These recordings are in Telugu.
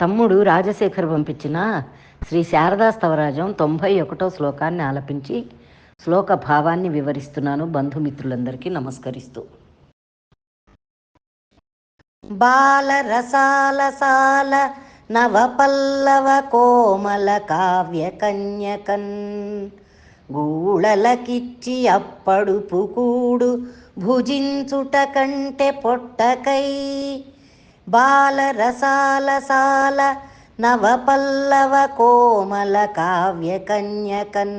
తమ్ముడు రాజశేఖర్ పంపించిన శ్రీ శారదా స్థవరాజం తొంభై ఒకటో శ్లోకాన్ని ఆలపించి శ్లోక భావాన్ని వివరిస్తున్నాను బంధుమిత్రులందరికీ నమస్కరిస్తూ. బాలరసాలసాల నవపల్లవ కోమల కావ్య కన్యకన్. గూళలకిచ్చి అప్పడు పుకూడు భుజించుట కంటే పొట్టకై బాలరసాలసాల నవపల్లవ కోమల కావ్య కన్యకన్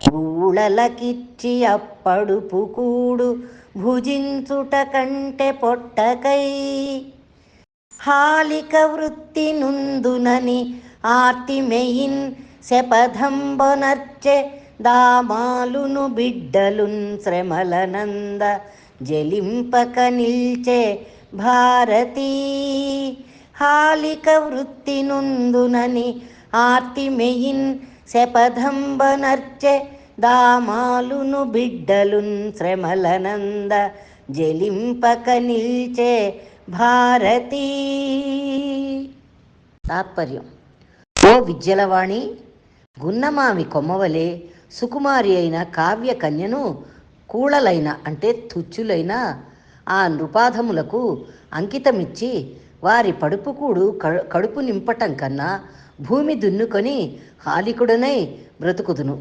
గూళలకిచ్చి అప్పడు పుకూడు భుజించుట కంటే పొట్టకై. హాలిక వృత్తి నుందునని ఆర్తిమెయిన్ శపథంబొనర్చె దామాలును బిడ్డలున్ శ్రమలనంద జలింపక నిల్చే భారతీ హాలిక వృత్తి నుందునని ఆర్తిమెయిన్ శపథంబనర్చె దామాలును బిడ్డలున్ శ్రమలనంద జలింపక నిల్చే భారతీ. తాత్పర్యం. ఓ విద్యలవాణి గున్నమామి కొమ్మవలే సుకుమారి అయిన కావ్య కన్యను కూళలైన అంటే తుచ్చులైన ఆ నృపాధములకు అంకితమిచ్చి వారి పడుపుకూడు కడుపు నింపటం కన్నా భూమి దున్నుకొని హాలికుడనై బ్రతుకుదును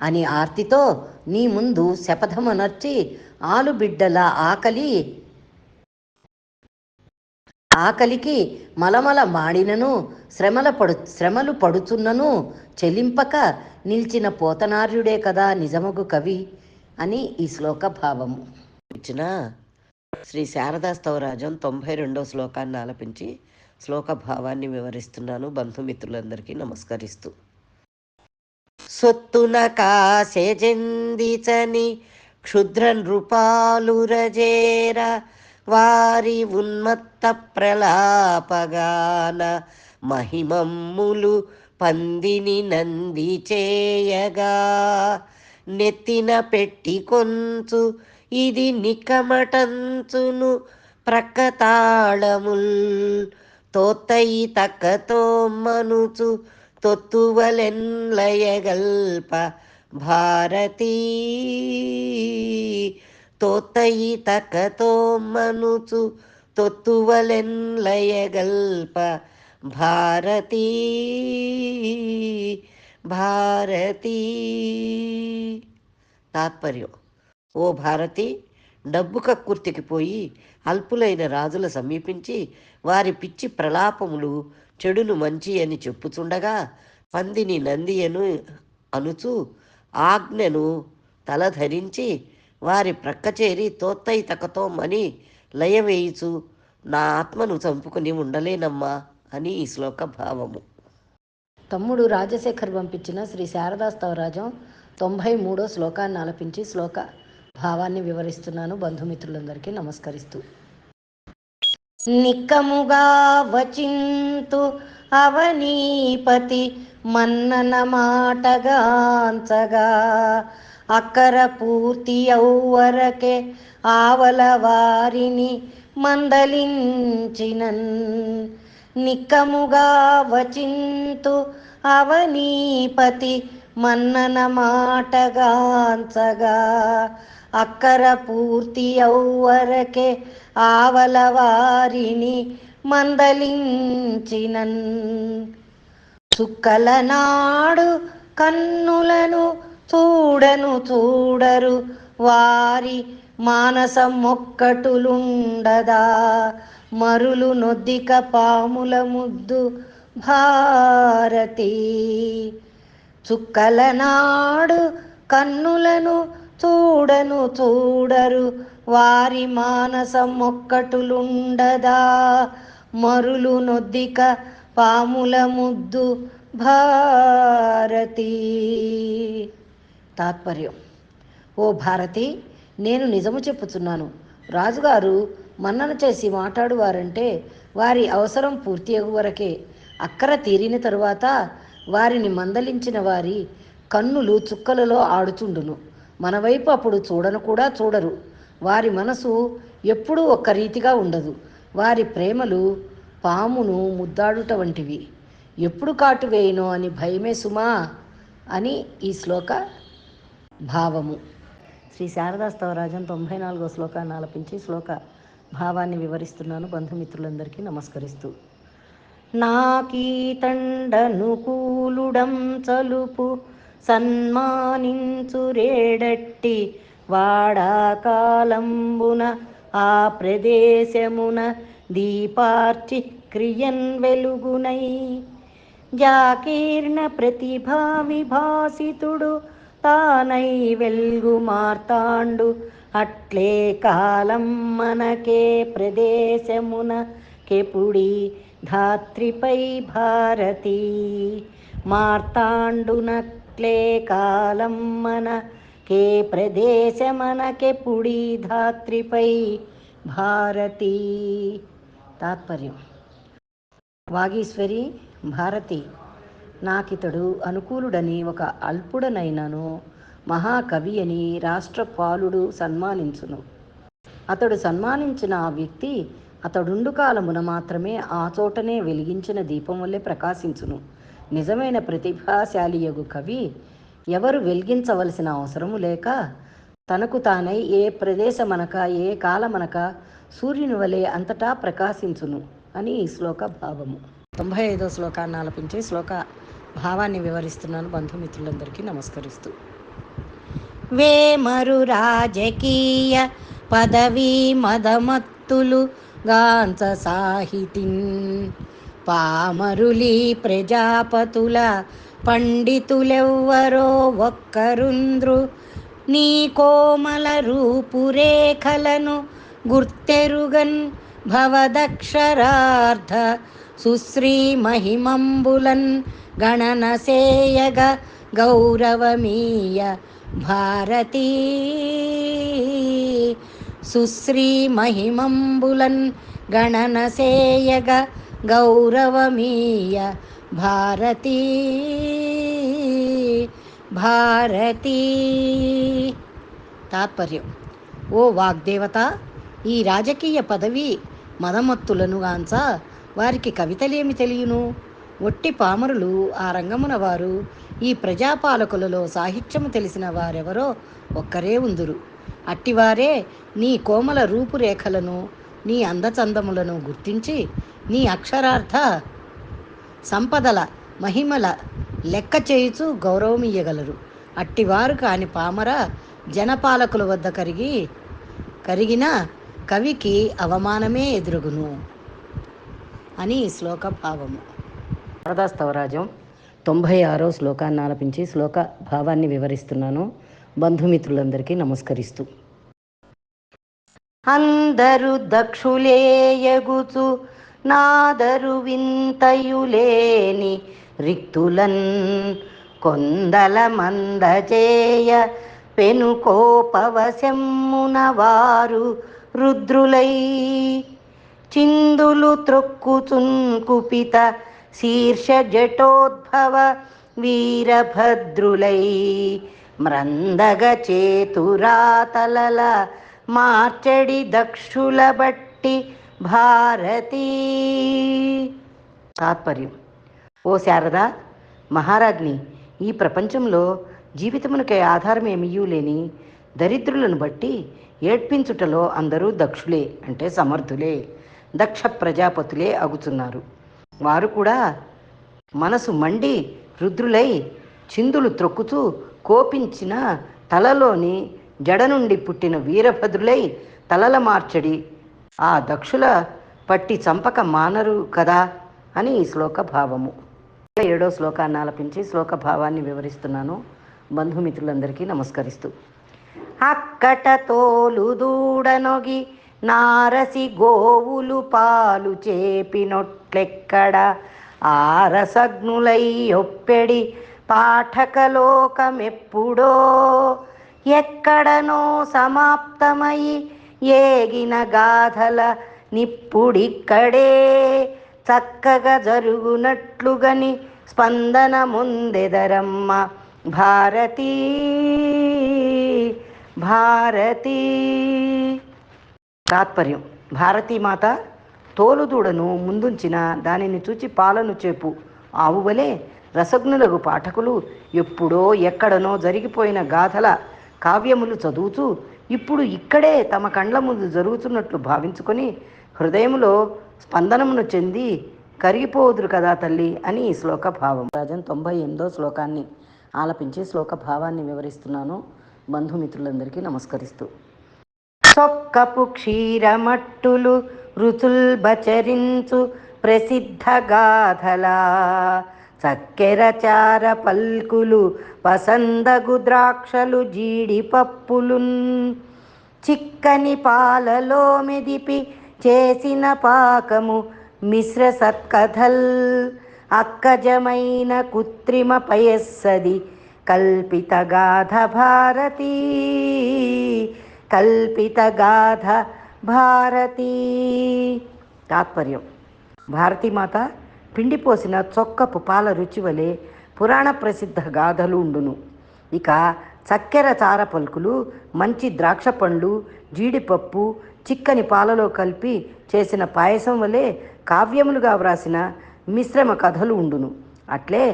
అని ఆర్తితో నీ ముందు శపథమునర్చి ఆలుబిడ్డల ఆకలి ఆకలికి మలమల మాడినను శ్రమల పడు శ్రమలు పడుచున్నను చెలింపక నిలిచిన పోతనార్యుడే కదా నిజమగు కవి అని ఈ శ్లోక భావము. ఇచ్చిన శ్రీ శారదా స్తవరాజం తొంభై రెండో శ్లోకాన్ని ఆలపించి శ్లోక భావాన్ని వివరిస్తున్నాను. బంధుమిత్రులందరికీ నమస్కరిస్తూ. సొత్తున కాసెజెందిచని క్షుద్ర నృపాలురజేర వారి ఉన్మత్త ప్రలాపగాన మహిమమ్ములు పందిని నంది చేయగా నెత్తిన పెట్టి కొంచు ఇది నికమటంచును ప్రక్కతాళముల్ తోత్తయి తక్కతో మనుచు తొత్తువలెన్లయగల్ప భారతీ. తోత్తయి తక్కతో మనుచు తొత్తువలెన్లయగల్ప భారతీ. భారతీ. తాత్పర్యం. ఓ భారతి డబ్బు కక్కుర్తికి పోయి అల్పులైన రాజుల సమీపించి వారి పిచ్చి ప్రలాపములు చెడును మంచి అని చెప్పుచుండగా పందిని నందియను అనుచు ఆజ్ఞను తలధరించి వారి ప్రక్కచేరి తోత్తై తకతోమని లయవేయుచు నా ఆత్మను చంపుకుని ఉండలేనమ్మా అని ఈ శ్లోక భావము. తమ్ముడు రాజశేఖర్ పంపించిన శ్రీ శారదా స్తవరాజం తొంభై మూడో శ్లోకాన్ని ఆలపించి శ్లోక భావాన్ని వివరిస్తున్నాను. బంధుమిత్రులందరికీ నమస్కరిస్తూ. నిక్కముగా వచింతు అవనీపతి మన్నన మాటగాంచగా అక్కర పూర్తి అవ్వరకే ఆవల వారిని మందలించినన్. నిక్కముగా వచింతు అవనీపతి మన్నన మాటగాంచగా అక్కర పూర్తి అవ్వరకే ఆవల వారిని మందలించినన్. చుక్కల నాడు కన్నులను చూడను చూడరు వారి మానసమొక్కటులుండదా? మరులు నొద్దిక పాముల ముద్దు భారతి. చుక్కల నాడు కన్నులను చూడను చూడరు వారి మానసమొక్కటులుండదా? మరులు నొద్దిక పాముల ముద్దు భారతి. తాత్పర్యం. ఓ భారతి నేను నిజము చెప్పుతున్నాను రాజుగారు మన్నన చేసి మాట్లాడువారంటే వారి అవసరం పూర్తి అగు వరకే అక్కర తీరిన తరువాత వారిని మందలించిన వారి కన్నులు చుక్కలలో ఆడుచుండును. మన వైపు అప్పుడు చూడను కూడా చూడరు. వారి మనసు ఎప్పుడూ ఒక్క రీతిగా ఉండదు. వారి ప్రేమలు పామును ముద్దాడుట వంటివి. ఎప్పుడు కాటు వేయనో అని భయమే సుమా అని ఈ శ్లోక భావము. శ్రీ శారదాస్తవరాజం తొంభై నాలుగో శ్లోకాన్ని ఆలపించి శ్లోక భావాన్ని వివరిస్తున్నాను. బంధుమిత్రులందరికీ నమస్కరిస్తూ. నాకీతండనుకూలుడం చలుపు సన్మానించురేడట్టి వాడాకాలంబున ఆ ప్రదేశమున దీపార్చి క్రియన్ వెలుగునై. జాకీర్ణ ప్రతిభా విభాసితుడు తానై వెల్గు మార్తాండు. అట్లే కాలం మనకే ప్రదేశమున కెపుడి ధాత్రిపై భారతి. అట్లే కాలం మన కే ప్రదేశమనకెపుడి ధాత్రిపై భారతి. తాత్పర్యం. వాగీశ్వరి భారతి నాకితడు అనుకూలుడని ఒక అల్పుడనైనను మహాకవి అని రాష్ట్రపాలుడు సన్మానించును. అతడు సన్మానించిన ఆ వ్యక్తి అతడుండు కాలమున మాత్రమే ఆ చోటనే వెలిగించిన దీపం వల్లే ప్రకాశించును. నిజమైన ప్రతిభాశాలియగు కవి ఎవరు వెలిగించవలసిన అవసరము లేక తనకు తానై ఏ ప్రదేశమనక ఏ కాలమనక సూర్యుని వలె అంతటా ప్రకాశించును అని ఈ శ్లోక భావము. తొంభై ఐదో శ్లోకాన్ని ఆలపించి శ్లోక భావాన్ని వివరిస్తున్నాను బంధుమిత్రులందరికీ నమస్కరిస్తూ. వేమరు రాజకీయ పదవీ మదమత్తులు గాంచ సాహితిన్ పామరులి ప్రజాపతుల పండితులెవ్వరో ఒక్కరుంద్రు. నీ కోమల రూపురేఖలను గుర్తెరుగన్ భవదక్షరార్థ సుశ్రీ మహిమంబులన్ గణన సేయగ గౌరవమీయ భారతీ. సుశ్రీ మహిమంబులన్ గణన సేయగ గౌరవమీయ భారతీ భారతీ. తాత్పర్యం. ఓ వాగ్దేవత ఈ రాజకీయ పదవి మదమత్తులను గాంచ వారికి కవితలేమి తెలియను? ఒట్టి పామరులు ఆ రంగమున వారు ఈ ప్రజాపాలకులలో సాహిత్యము తెలిసిన వారెవరో ఒక్కరే ఉందురు. అట్టివారే నీ కోమల రూపురేఖలను నీ అందచందములను గుర్తించి నీ అక్షరార్థ సంపదల మహిమల లెక్క చేయుచు గౌరవమియ్యగలరు. అట్టివారు కాని పామర జనపాలకుల వద్ద కరిగి కరిగిన కవికి అవమానమే ఎదురుగును అని ఈ శ్లోక భావము. వరదాస్తవరాజం తొంభై ఆరో శ్లోకాన్ని ఆలపించి శ్లోక భావాన్ని వివరిస్తున్నాను. బంధుమిత్రులందరికీ నమస్కరిస్తూ. అందరు దక్షులేయగుచు నాదరు వింతయులేని రిక్తులన్ కొందల మందజేయ పెనుకోపవశమ్మున వారు రుద్రులై చిందులు త్రొక్కుచున్ కుపిత శీర్ష జటోద్భవ వీరభద్రులై మ్రందగ చేతురాతలల మార్చడి దక్షుల బట్టి భారతీ. తాత్పర్యం. ఓ శారద మహారాజ్ని ఈ ప్రపంచంలో జీవితమునకై ఆధారం ఏమీయూ లేని దరిద్రులను బట్టి ఏడ్పించుటలో అందరూ దక్షులే అంటే సమర్థులే దక్ష ప్రజాపతులే అగుతున్నారు వారు కూడా మనసు మండి రుద్రులై చిందులు త్రొక్కుతూ కోపించిన తలలోని జడ నుండి పుట్టిన వీరభద్రులై తలల మార్చడి ఆ దక్షుల పట్టి చంపక మానరు కదా అని ఈ శ్లోక భావము. ఏడో శ్లోకాన్ని ఆలపించి శ్లోక భావాన్ని వివరిస్తున్నాను. బంధుమిత్రులందరికీ నమస్కరిస్తూ. అక్కట తోలు దూడనొగి నారసి గోవులు పాలు చేపినొట్లెక్కడ? ఆరసగ్నులై ఒప్పెడి పాఠకలోకమెప్పుడో? ఎక్కడనో సమాప్తమై ఏగిన గాథల నిప్పుడిక్కడే చక్కగా జరుగునట్లుగని స్పందన ముందెదరమ్మ. భారతీ భారతీ. తాత్పర్యం. భారతీమాత తోలుదూడను ముందుంచిన దానిని చూచి పాలను చేపు. ఆవువలే రసజ్ఞులకు పాఠకులు ఎప్పుడో ఎక్కడనో జరిగిపోయిన గాథల కావ్యములు చదువుతూ ఇప్పుడు ఇక్కడే తమ కండ్ల ముందు జరుగుతున్నట్లు భావించుకొని హృదయములో స్పందనమును చెంది కరిగిపోదురు కదా తల్లి అని ఈ శ్లోక భావం. రాజన్ తొంభై ఎనిమిదో శ్లోకాన్ని ఆలపించి శ్లోక భావాన్ని వివరిస్తున్నాను. బంధుమిత్రులందరికీ నమస్కరిస్తూ. చొక్కపు క్షీరమట్టులు రుచుల్ బచరించు ప్రసిద్ధ గాథలా. చక్కెర చార పల్కులు పసందగు ద్రాక్షలు జీడిపప్పులున్ చిక్కని పాలలో మెదిపి చేసిన పాకము మిశ్ర సత్కథల్. అక్కజమైన కృత్రిమ పయస్సది కల్పిత గాథ భారతీ. కల్పిత గాథ భారతీ. తాత్పర్యం. భారతీమాత పిండిపోసిన చొక్కపు పాల రుచి వలె పురాణ ప్రసిద్ధ గాథలు ఉండును. ఇక చక్కెర చార పలుకులు మంచి ద్రాక్ష పండ్లు జీడిపప్పు చిక్కని పాలలో కలిపి చేసిన పాయసం వలె కావ్యములుగా వ్రాసిన మిశ్రమ కథలు ఉండును. అట్లే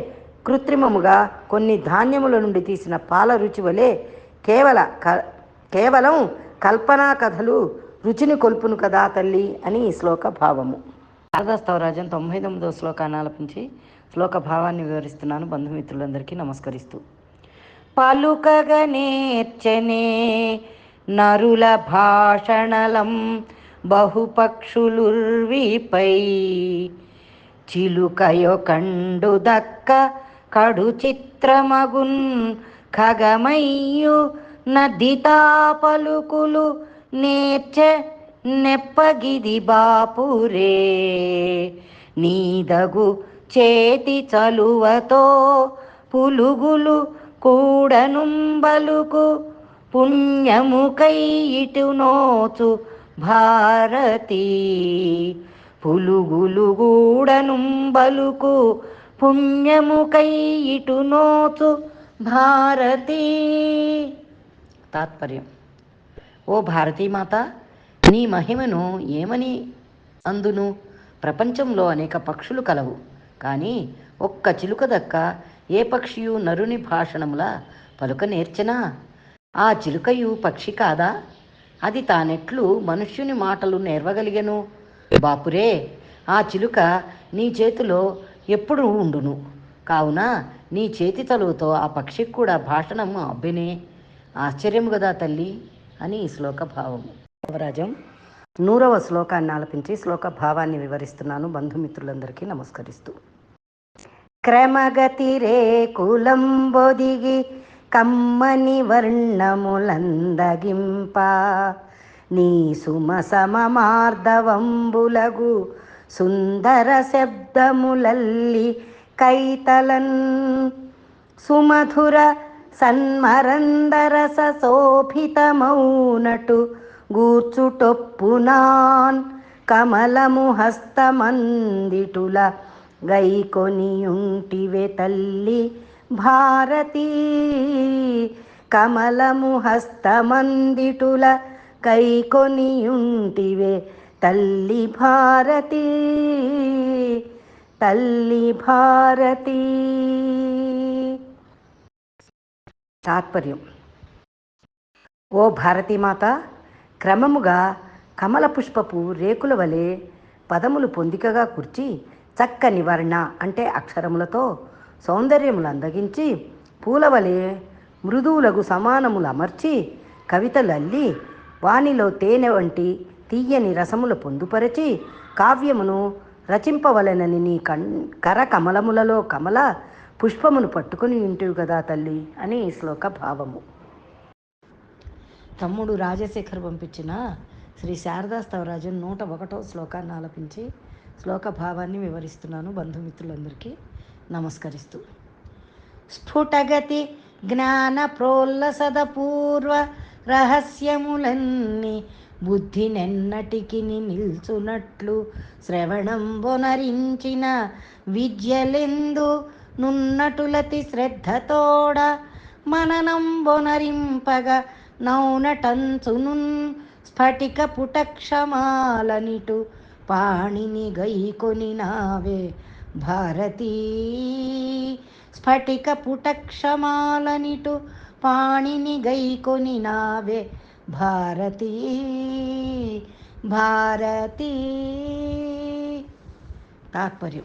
కృత్రిమముగా కొన్ని ధాన్యముల నుండి తీసిన పాల రుచి వలె కేవల క కేవలం కల్పనా కథలు రుచిని కొల్పును కదా తల్లి అని ఈ శ్లోక భావము శారదాస్తవరాజన్ తొంభై తొమ్మిదో శ్లోకాన్ని ఆలపించి శ్లోక భావాన్ని వివరిస్తున్నాను. బంధుమిత్రులందరికీ నమస్కరిస్తూ. పలుకగా నేర్చనే నరుల భాషణలం బహుపక్షులుర్విపై చిలుకయో కండు దక్క కడు చిత్రమగున్ ఖగమయ్యు నదితా పలుకులు నేర్చ నెప్పగిది బాపురే నీదగు చేతి చలువతో పులుగులు కూడనుంబలుకు పుణ్యముకై ఇటు నోచు భారతి. పులుగులు గూడనుంబలుకు పుణ్యముకై ఇటు నోచు భారతి. తాత్పర్యం. ఓ భారతీమాత నీ మహిమను ఏమని అందును? ప్రపంచంలో అనేక పక్షులు కలవు. కానీ ఒక్క చిలుక దక్క ఏ పక్షియు నరుని భాషణముల పలుక నేర్చనా? ఆ చిలుకయు పక్షి కాదా? అది తానెట్లు మనుష్యుని మాటలు నేర్వగలిగను. బాపురే ఆ చిలుక నీ చేతిలో ఎప్పుడు ఉండును. కావున నీ చేతి తలువుతో ఆ పక్షికి కూడా భాషణము అబ్బినే. ఆశ్చర్యము కదా తల్లి అని ఈ శ్లోక భావము. దేవరాజం నూరవ శ్లోకాన్ని ఆలపించి శ్లోక భావాన్ని వివరిస్తున్నాను బంధుమిత్రులందరికీ నమస్కరిస్తూ. క్రమగతిరే కులంబొదిగి కమ్మని వర్ణములందగింప. నీ సుమ సమమార్ధవంబులగు సుందర శబ్దములల్లి కైతలన్. సుమధుర సన్మరందరస శోభితమౌనటు గూర్చుటొప్పునాన్ కమలము హస్తమందిటుల గైకొనియుంటివే తల్లి భారతీ. కమలము హస్తమందిటుల కైకొనియుంటివే తల్లి భారతీ. తల్లి భారతీ. తాత్పర్యం. ఓ భారతీమాత క్రమముగా కమల పుష్పపు రేకుల వలె పదములు పొందికగా కూర్చి చక్కని వర్ణ అంటే అక్షరములతో సౌందర్యములు అందగించి పూలవలే మృదువులకు సమానములు అమర్చి కవితలు అల్లి వానిలో తేనె వంటి తీయని రసములు పొందుపరచి కావ్యమును రచింపవలెనని నీ కన్ కర కమలములలో కమల పుష్పమును పట్టుకుని ఇంటివి కదా తల్లి అని ఈ శ్లోక భావము తమ్ముడు రాజశేఖర్ పంపించిన శ్రీ శారదా స్తవరాజన్ నూట ఒకటో శ్లోకాన్ని ఆలపించి శ్లోక భావాన్ని వివరిస్తున్నాను బంధుమిత్రులందరికీ నమస్కరిస్తూ. స్ఫుటగతి జ్ఞాన ప్రోల్లసద పూర్వ రహస్యములన్నీ బుద్ధినెన్నటికి నిల్చునట్లు శ్రవణం బొనరించిన విద్యలెందు నున్నటులతి శ్రద్ధతోడ మననం బొనరింపగా నౌనటంచునున్ స్ఫటిక పుటక్షమాలనిటు పాణిని గైకొని నావే భారతీ. స్ఫటిక పుటక్షమాలనిటు పాణిని గైకొని నావే భారతీ. భారతీ. తాత్పర్యం.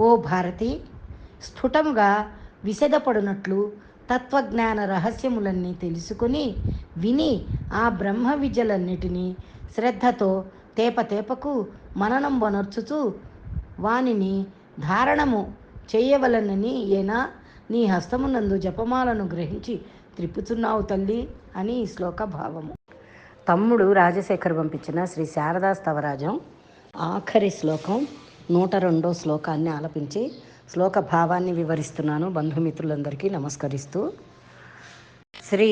ఓ భారతి స్ఫుటముగా విశదపడునట్లు తత్వజ్ఞాన రహస్యములన్నీ తెలుసుకొని విని ఆ బ్రహ్మ విద్యలన్నిటినీ శ్రద్ధతో తేపతేపకు మననం వనర్చుతూ వానిని ధారణము చేయవలనని ఏనా? నీ హస్తమునందు జపమాలను గ్రహించి త్రిప్పుతున్నావు తల్లి అని ఈ శ్లోక భావము. తమ్ముడు రాజశేఖర్ పంపించిన శ్రీ శారదా స్తవరాజం ఆఖరి శ్లోకం నూట రెండో శ్లోకాన్ని ఆలపించి శ్లోక భావాన్ని వివరిస్తున్నాను బంధుమిత్రులందరికీ నమస్కరిస్తూ. శ్రీ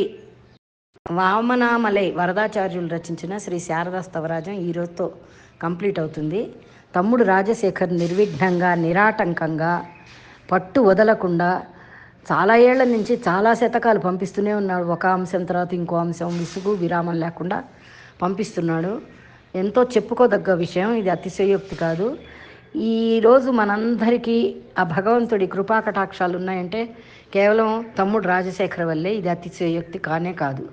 వామనామలై వరదాచార్యులు రచించిన శ్రీ శారదా స్తవరాజం ఈ రోజుతో కంప్లీట్ అవుతుంది. తమ్ముడు రాజశేఖర్ నిర్విఘ్నంగా నిరాటంకంగా పట్టు వదలకుండా చాలా ఏళ్ళ నుంచి చాలా శతకాలు పంపిస్తూనే ఉన్నాడు. ఒక అంశం తర్వాత ఇంకో అంశం విసుగు విరామం లేకుండా పంపిస్తున్నాడు. ఎంతో చెప్పుకోదగ్గ విషయం. ఇది అతిశయోక్తి కాదు. ఈరోజు మనందరికీ ఆ భగవంతుడి కృపా కటాక్షాలు ఉన్నాయంటే కేవలం తమ్ముడు రాజశేఖర వల్లే ఇది అతిశయోక్తి కానే కాదు.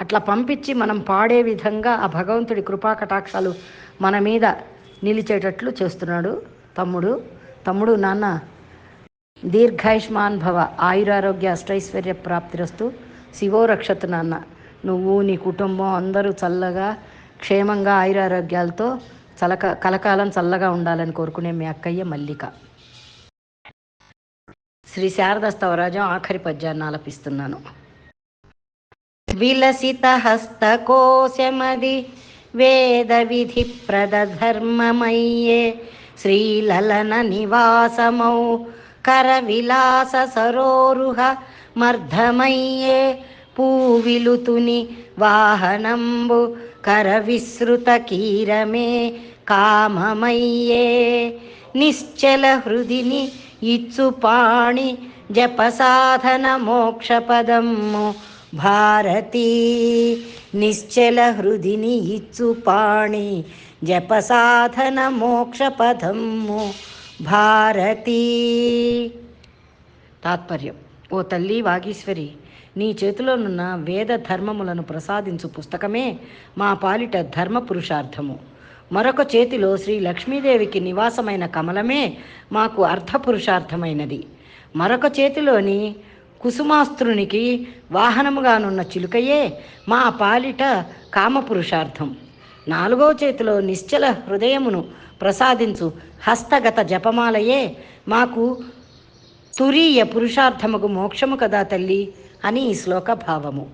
అట్లా పంపించి మనం పాడే విధంగా ఆ భగవంతుడి కృపా కటాక్షాలు మన మీద నిలిచేటట్లు చేస్తున్నాడు తమ్ముడు. తమ్ముడు నాన్న దీర్ఘాయుష్మాన్ భవ ఆయురారోగ్య అష్టైశ్వర్య ప్రాప్తిరస్తు. శివో రక్షతు నాన్న నువ్వు నీ కుటుంబం అందరూ చల్లగా క్షేమంగా ఆయురారోగ్యాలతో చలక కలకాలం చల్లగా ఉండాలని కోరుకునే మీ అక్కయ్య మల్లిక. శ్రీ శారద స్థవరాజం ఆఖరి పద్యాన్ని ఆలపిస్తున్నాను. విలసిత హస్తకోశమది వేద విధి ప్రదధర్మమయ్యే శ్రీలలన నివాసమౌ కర విలాస సరోరుహ మర్ధమయ్యే పూవిలుతుని వాహనంబు కర విసృత కీరమే కామమయ్యే నిశ్చల హృదిని ఇచ్చు పాణి జప సాధన మోక్షపదమ్ము భారతీ నిశ్చల హృదిని ఇచ్చు పాణి జప సాధన మోక్షపదమ్ము భారతీ తాత్పర్యం ఓ తల్లి వాగీశ్వరి నీ చేతిలోనున్న వేద ధర్మములను ప్రసాదించు పుస్తకమే మా పాలిట ధర్మ పురుషార్థము. మరొక చేతిలో శ్రీ లక్ష్మీదేవికి నివాసమైన కమలమే మాకు అర్థపురుషార్థమైనది మరొక చేతిలోని కుసుమాస్త్రునికి వాహనముగానున్న చిలుకయే మా పాలిట కామపురుషార్థం నాలుగో చేతిలో నిశ్చల హృదయమును ప్రసాదించు హస్తగత జపమాలయే మాకు తురీయ పురుషార్థముకు మోక్షము కదా తల్లి. అని ఈ శ్లోక భావము